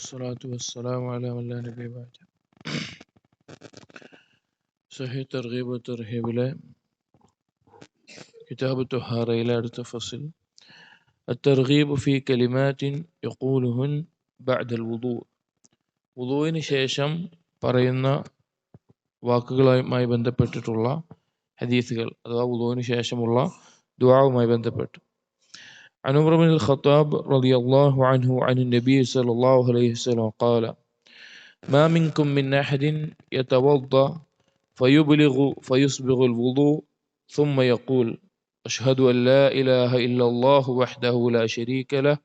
والصلاة والسلام على من لا نبي بعد സഹി തർഗീബ് തർഹീബിലെ കിതാബ് തുഹാറയിലെ അടുത്ത ഫസിൽ الترغيب في كلمات يقولهن بعد الوضوء വുളുവിന് ശേഷം പറയുന്ന വാക്കുകളുമായി ബന്ധപ്പെട്ടിട്ടുള്ള ഹദീസുകൾ അഥവാ വുളുവിന് ശേഷമുള്ള ദുആവുമായി ബന്ധപ്പെട്ട് عن عمر بن الخطاب رضي الله عنه عن النبي صلى الله عليه وسلم قال ما منكم من أحد يتوضأ فيبلغ فيسبغ الوضوء ثم يقول أشهد أن لا إله إلا الله وحده لا شريك له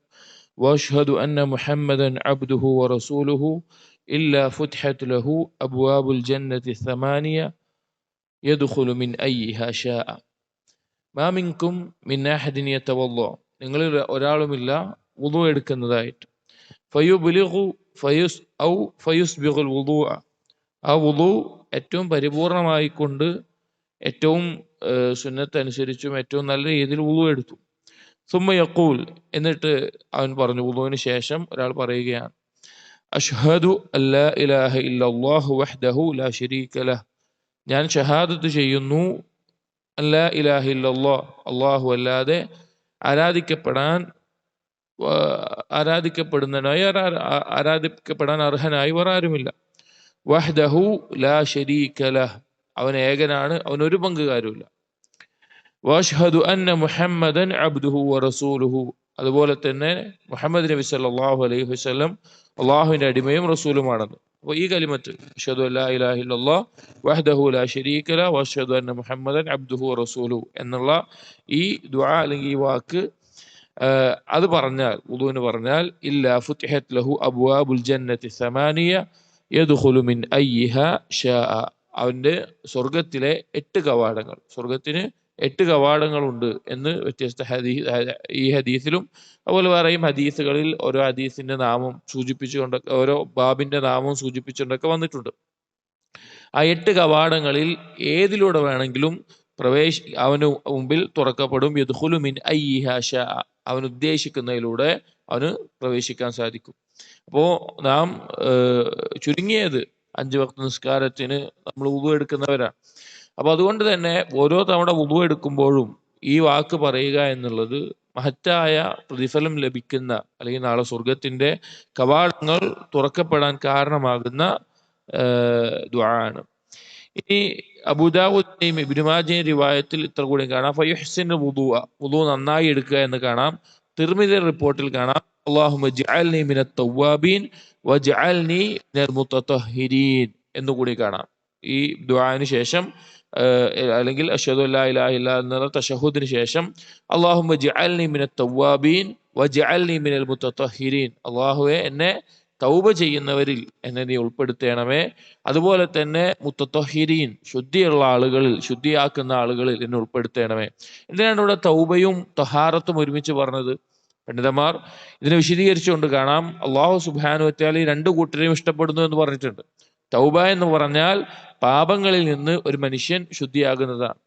وأشهد أن محمدا عبده ورسوله إلا فتحت له أبواب الجنة الثمانية يدخل من أيها شاء ما منكم من أحد يتوضأ നിങ്ങളിൽ ഒരാളുമില്ല വുളു എടുക്കുന്നതായിട്ട്. ഫയു ബുലിഹു ഫയുസ് ഔ ഫയുസ് ബിഹുൽ വുളു ആ വുളു ഏറ്റവും പരിപൂർണമായിക്കൊണ്ട് ഏറ്റവും സുന്നത്തനുസരിച്ചും ഏറ്റവും നല്ല രീതിയിൽ വുളു എടുത്തു. സുമ്മ യക്കൂൽ എന്നിട്ട് അവൻ പറഞ്ഞു വുളുവിന് ശേഷം ഒരാൾ പറയുകയാണ്. അഷ്ഹദു അല്ലാ ഇലാഹ ഇല്ലല്ലാഹു വഹ്ദഹു ലാ ശരീക ലഹ്. ഞാൻ ഷഹാദത്ത് ചെയ്യുന്നു അല്ലാ ഇലാഹ ഇല്ലല്ലാഹ് അല്ലാഹു അല്ലാതെ ആരാധിക്കപ്പെടാൻ ആരാധിക്കപ്പെടുന്നതിനായി ആരാധിക്കപ്പെടാൻ അർഹനായി വേറെ ആരുമില്ല. വഹ്ദഹു ലാ ലഹ്. അവൻ ഏകനാണ് അവൻ ഒരു പങ്കുകാരുമില്ല. വാഷ്ഹദു അന്ന മുഹമ്മദൻ അബ്ദുഹു റസൂലുഹു. അതുപോലെ തന്നെ മുഹമ്മദ് നബി സല്ലല്ലാഹു അലൈഹി വസല്ലം അള്ളാഹുവിന്റെ അടിമയും റസൂലുമാണെന്ന്. അപ്പോൾ ഈ കലിമത്ത് അഷ്ഹദു അല്ലാ ഇലാഹ ഇല്ലല്ലാഹ് വഹ്ദഹു ലാ ശരീക ലഹു വഅഷ്ഹദു അന്ന മുഹമ്മദൻ അബ്ദുഹു റസൂലു എന്നുള്ള ഈ ദുആ അല്ലെങ്കിൽ ഈ വാക്ക് അത് പറഞ്ഞാൽ ഉദുവിന് പറഞ്ഞാൽ ഇല്ലാ ഫുത്തിഹത് ലഹു അബ്വാബുൽ ജന്നത്തി സമാനിയ യദ്ഖുലു മിൻ അയ്യിഹ ഷാഅ അവന്റെ സ്വർഗത്തിലെ എട്ട് കവാടങ്ങൾ സ്വർഗത്തിന് എട്ട് കവാടങ്ങളുണ്ട് എന്ന് വ്യത്യസ്ത ഹദീ ഈ ഹദീസിലും അതുപോലെ വേറെയും ഹദീസുകളിൽ ഓരോ ഹദീസിന്റെ നാമം സൂചിപ്പിച്ചുകൊണ്ടൊക്കെ ഓരോ ബാബിന്റെ നാമം സൂചിപ്പിച്ചുകൊണ്ടൊക്കെ വന്നിട്ടുണ്ട്. ആ എട്ട് കവാടങ്ങളിൽ ഏതിലൂടെ വേണമെങ്കിലും പ്രവേശി അവന് മുമ്പിൽ തുറക്കപ്പെടും. യദ്ഖുലു മിൻ ഐ ഷാ അവൻ ഉദ്ദേശിക്കുന്നതിലൂടെ അവന് പ്രവേശിക്കാൻ സാധിക്കും. അപ്പോൾ നാം ചുരുങ്ങിയത് അഞ്ച് വക്ത നിസ്കാരത്തിന് നമ്മൾ ഉതു എടുക്കുന്നവരാണ്. അപ്പൊ അതുകൊണ്ട് തന്നെ ഓരോ തവണ ഉതു എടുക്കുമ്പോഴും ഈ വാക്ക് പറയുക എന്നുള്ളത് മഹത്തായ പ്രതിഫലം ലഭിക്കുന്ന അല്ലെങ്കിൽ നാളെ സ്വർഗത്തിന്റെ കവാടങ്ങൾ തുറക്കപ്പെടാൻ കാരണമാകുന്ന ദ്വാണ് ഇനി അബുദാവുദ്ദീം ഇബിനുമാജയും റിവായത്തിൽ ഇത്ര കൂടി കാണാം. ഫയുഹ്സിൻ വുദു വുദു നന്നായി എടുക്കുക എന്ന് കാണാം. തിർമിദി റിപ്പോർട്ടിൽ കാണാം. മുത്തത്തഹിരീൻ എന്നുകൂടി കാണാം. ഈ ദ്വാന് ശേഷം അല്ലെങ്കിൽ അഷദ് എന്നുള്ള തഷഹുദിന് ശേഷം അള്ളാഹുമ ജഅൽനി മിന തവ്വാബീൻ വജഅൽനി മിനൽ മുത്തത്തഹിരീൻ അള്ളാഹുവെ എന്നെ തൗബ ചെയ്യുന്നവരിൽ എന്നെ നീ ഉൾപ്പെടുത്തേണമേ. അതുപോലെ തന്നെ മുത്തത്തൊഹിരീൻ ശുദ്ധിയുള്ള ആളുകളിൽ ശുദ്ധിയാക്കുന്ന ആളുകളിൽ എന്നെ ഉൾപ്പെടുത്തേണമേ. എന്തിനാണ് ഇവിടെ തൗബയും തൊഹാറത്തും ഒരുമിച്ച് പറഞ്ഞത്? പണ്ഡിതന്മാർ ഇതിനെ വിശദീകരിച്ചുകൊണ്ട് കാണാം. അള്ളാഹു സുബാനു വറ്റാൽ ഈ രണ്ടു കൂട്ടരെയും ഇഷ്ടപ്പെടുന്നു എന്ന് പറഞ്ഞിട്ടുണ്ട്. തൗബ എന്ന് പറഞ്ഞാൽ പാപങ്ങളിൽ നിന്ന് ഒരു മനുഷ്യൻ ശുദ്ധിയാകുന്നതാണ്.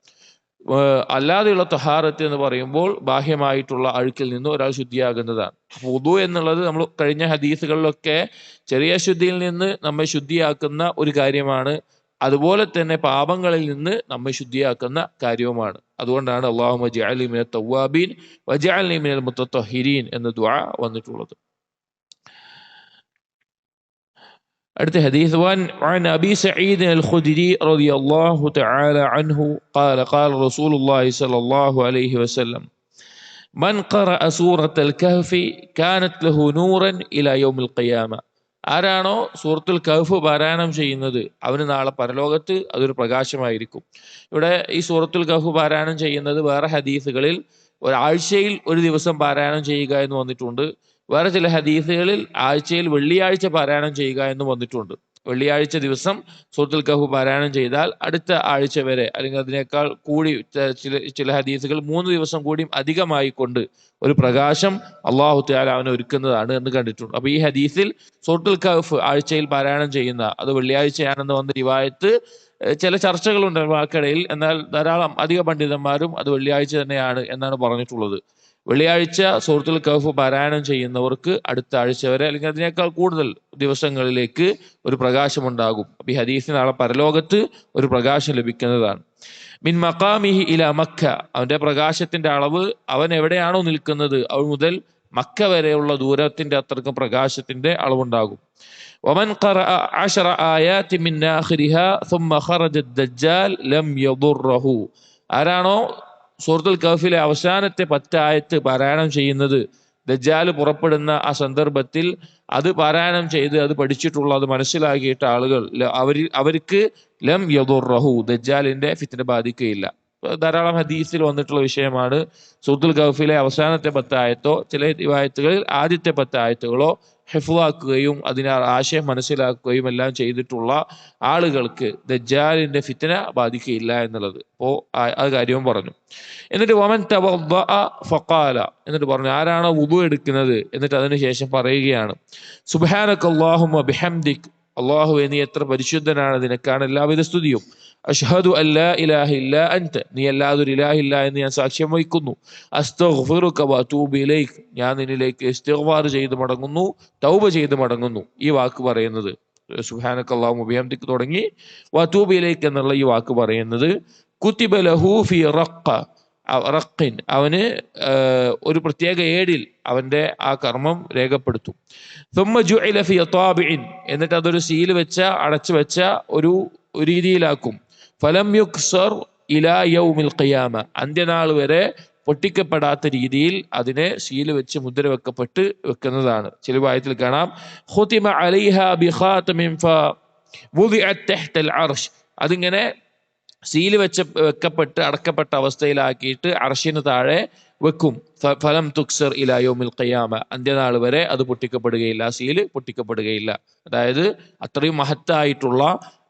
അല്ലാതെയുള്ള തഹാറത്ത് എന്ന് പറയുമ്പോൾ ബാഹ്യമായിട്ടുള്ള അഴുക്കിൽ നിന്ന് ഒരാൾ ശുദ്ധിയാകുന്നതാണ്. പൊതു എന്നുള്ളത് നമ്മൾ കഴിഞ്ഞ ഹദീസുകളിലൊക്കെ ചെറിയ ശുദ്ധിയിൽ നിന്ന് നമ്മെ ശുദ്ധിയാക്കുന്ന ഒരു കാര്യമാണ്. അതുപോലെ തന്നെ പാപങ്ങളിൽ നിന്ന് നമ്മെ ശുദ്ധിയാക്കുന്ന കാര്യവുമാണ്. അതുകൊണ്ടാണ് അള്ളാഹു ജഅലിമിന തവ്വാബീൻ വജഅലിമിനൽ മുത്തഹിരീൻ എന്ന ദുആ വന്നിട്ടുള്ളത്. അടുത്ത ഹദീസ് വൻ عن أبي سعيد الخدري رضي الله تعالى عنه قال قال رسول الله صلى الله عليه وسلم من قرأ سورة الكهف كانت له نورا إلى يوم القيامة ആരാണോ സൂറത്തുൽ കഹഫ് പാരായണം ചെയ്യുന്നത് അവന് നാളെ പരലോകത്ത് അതൊരു പ്രകാശമായിരിക്കും ഇവിടെ ഈ സൂറത്തുൽ കഹഫ് പാരായണം ചെയ്യുന്നത് വേറെ ഹദീസുകളിൽ ഒരാഴ്ചയിൽ ഒരു ദിവസം പാരായണം ചെയ്യുക എന്ന് വന്നിട്ടുണ്ട് വേറെ ചില ഹദീസുകളിൽ ആഴ്ചയിൽ വെള്ളിയാഴ്ച പാരായണം ചെയ്യുക എന്ന് വന്നിട്ടുണ്ട്. വെള്ളിയാഴ്ച ദിവസം സൂറത്തുൽ കഹു പാരായണം ചെയ്താൽ അടുത്ത ആഴ്ച വരെ അല്ലെങ്കിൽ അതിനേക്കാൾ കൂടി ചില ചില ഹദീസുകൾ മൂന്ന് ദിവസം കൂടിയും അധികമായി കൊണ്ട് ഒരു പ്രകാശം അള്ളാഹു താല അവനെ ഒരുക്കുന്നതാണ് എന്ന് കണ്ടിട്ടുണ്ട്. അപ്പൊ ഈ ഹദീസിൽ സൂറത്തുൽ കഹഫ് ആഴ്ചയിൽ പാരായണം ചെയ്യുന്ന അത് വെള്ളിയാഴ്ചയാണെന്ന് വന്ന റിവായത്ത് ചില ചർച്ചകളുണ്ട് വാക്കിടയിൽ. എന്നാൽ ധാരാളം അധിക പണ്ഡിതന്മാരും അത് വെള്ളിയാഴ്ച തന്നെയാണ് എന്നാണ് പറഞ്ഞിട്ടുള്ളത്. വെള്ളിയാഴ്ച സൂറത്തുൽ കഹഫ് പാരായണം ചെയ്യുന്നവർക്ക് അടുത്ത ആഴ്ച വരെ അല്ലെങ്കിൽ അതിനേക്കാൾ കൂടുതൽ ദിവസങ്ങളിലേക്ക് ഒരു പ്രകാശമുണ്ടാകും അപ്പൊ ഈ ഹദീസിന് നാളെ പരലോകത്ത് ഒരു പ്രകാശം ലഭിക്കുന്നതാണ് മിൻ മക്കാമിഹി ഇല മക്ക അവന്റെ പ്രകാശത്തിന്റെ അളവ് അവൻ എവിടെയാണോ നിൽക്കുന്നത് അവ മുതൽ മക്ക വരെയുള്ള ദൂരത്തിന്റെ അത്രക്കും പ്രകാശത്തിന്റെ അളവുണ്ടാകും ومن قرأ عشر آيات من آخرها ثم خرج الدجال لم يضره ആരാണോ സൂറത്തുൽ കഹഫിലെ അവസാനത്തെ പത്തായത്ത് പാരായണം ചെയ്യുന്നത് ദജ്ജാൽ പുറപ്പെടുന്ന ആ സന്ദർഭത്തിൽ അത് പാരായണം ചെയ്ത് അത് പഠിച്ചിട്ടുള്ള അത് മനസ്സിലാക്കിയിട്ട ആളുകൾ അവർ അവർക്ക് ലം യദുറഹു ദജ്ജാലിന്റെ ഫിത്തിനെ ബാധിക്കുകയില്ല. ധാരാളം ഹദീസിൽ വന്നിട്ടുള്ള വിഷയമാണ് സൂത്തുൽ ഗഫിലെ അവസാനത്തെ പത്തായത്തോ ചില റിവായത്തുകളിൽ ആദ്യത്തെ പത്തായത്തുകളോ ഹിഫുവാക്കുകയും അതിനെ ആശയം മനസ്സിലാക്കുകയും എല്ലാം ചെയ്തിട്ടുള്ള ആളുകൾക്ക് ദജ്ജാലിന്റെ ഫിത്തന ബാധിക്കുകയില്ല എന്നുള്ളത്. അപ്പോ ആ- കാര്യവും പറഞ്ഞു. എന്നിട്ട് വമൻ തവ ഫഖാല. എന്നിട്ട് പറഞ്ഞു ആരാണോ വുദു എടുക്കുന്നത്? എന്നിട്ട് അതിനുശേഷം പറയുകയാണ് സുബ്ഹാനക അല്ലാഹുമ്മ ബിഹംദിക്. അള്ളാഹു നീ എത്ര പരിശുദ്ധനാണ്. നിനക്കാണ് എല്ലാവിധ സ്തുതിയും. അഷ്ഹദു അല്ലാ ഇലാഹ ഇല്ല അൻത. നീ അല്ലാതൊരു ഇലാഹില്ല എന്ന് ഞാൻ സാക്ഷ്യം വഹിക്കുന്നു. അസ്തൂബിലേക്ക് ഞാൻ നിന്നിലേക്ക് ഇസ്തിഗ്ഫാർ ചെയ്ത് മടങ്ങുന്നു തൗബ ചെയ്ത് മടങ്ങുന്നു. ഈ വാക്ക് പറയുന്നത്. സുഹാനക്കല്ലാഹു മുബിഹംദിക്ക് തുടങ്ങി. വതൂബിലേക്ക് എന്നുള്ള ഈ വാക്ക് പറയുന്നത് കുത്തിബ ലഹു ഫി റഖ. റഖിൻ. അവന് ഒരു പ്രത്യേക ഏടിൽ അവന്റെ ആ കർമ്മം രേഖപ്പെടുത്തും. എന്നിട്ട് അതൊരു സീൽ വെച്ച അടച്ചു വെച്ച ഒരു രീതിയിലാക്കും. ഫലം യുക്സർ ഇലാ യൗമിൽ ഖിയാമ. അന്ത്യനാൾ വരെ പൊട്ടിക്കപ്പെടാത്ത രീതിയിൽ അതിനെ സീൽ വെച്ച് മുദ്ര വെക്കപ്പെട്ട് വെക്കുന്നതാണ്. ചില വായത്തിൽ കാണാം. ഖുതിമ അലിഹ ബിഖാതമിൻ ഫ വുദിഅത് തഹ്ത അർഷ് അതിങ്ങനെ സീൽ വെച്ച് വെക്കപ്പെട്ട് അടക്കപ്പെട്ട അവസ്ഥയിലാക്കിയിട്ട് അർഷിന് താഴെ വെക്കും. ഫലം തുക്സർ ഇലായോമിൽ ഖിയാമ. അന്ത്യനാൾ വരെ അത് പൊട്ടിക്കപ്പെടുകയില്ല സീൽ പൊട്ടിക്കപ്പെടുകയില്ല. അതായത് അത്രയും മഹത്തായിട്ടുള്ള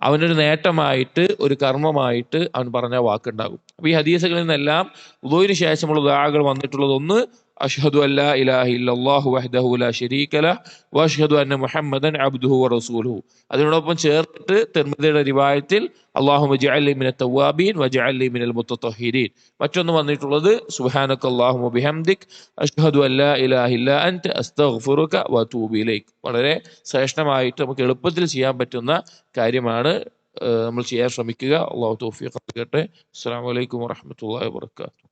അവനൊരു നേട്ടമായിട്ട് ഒരു കർമ്മമായിട്ട് അവൻ പറഞ്ഞ വാക്കുണ്ടാകും. അപ്പൊ ഈ ഹദീസുകളിൽ നിന്നെല്ലാം ഉദോയിന് ശേഷമുള്ള ദുആകൾ വന്നിട്ടുള്ളത് ഒന്ന് അഷ്ഹദു അല്ലാ ഇലാഹ ഇല്ലല്ലാഹു വഹ്ദഹു ലാ ശരീക ലഹ് വഅഷ്ഹദു അന്ന മുഹമ്മദൻ അബ്ദുഹു വറസൂലുഹു അതിനോടൊപ്പം ചേർത്തിട്ട് തിർമിദിയുടെ റിവായത്തിൽ അള്ളാഹു ജഅലി മിന തവാബീൻ വജഅലി മിനൽ മുത്തത്തഹിരീൻ മറ്റൊന്ന് വന്നിട്ടുള്ളത് സുബ്ഹാനക അല്ലാഹുമ്മ ബിഹംദിക് അഷ്ഹദു അല്ലാ ഇലാഹ ഇല്ല അൻത അസ്തഗ്ഫിറുക വഅതൂബു ഇലൈക്. വളരെ ശ്രേഷ്ഠമായിട്ട് നമുക്ക് എളുപ്പത്തിൽ ചെയ്യാൻ പറ്റുന്ന കാര്യമാണ് നമ്മൾ ചെയ്യാൻ ശ്രമിക്കുക. അള്ളാഹു തൗഫീഖ് നൽകട്ടെ. അസ്സലാമു അലൈക്കും വറഹ്മത്തുള്ളാഹി വബറകാതുഹു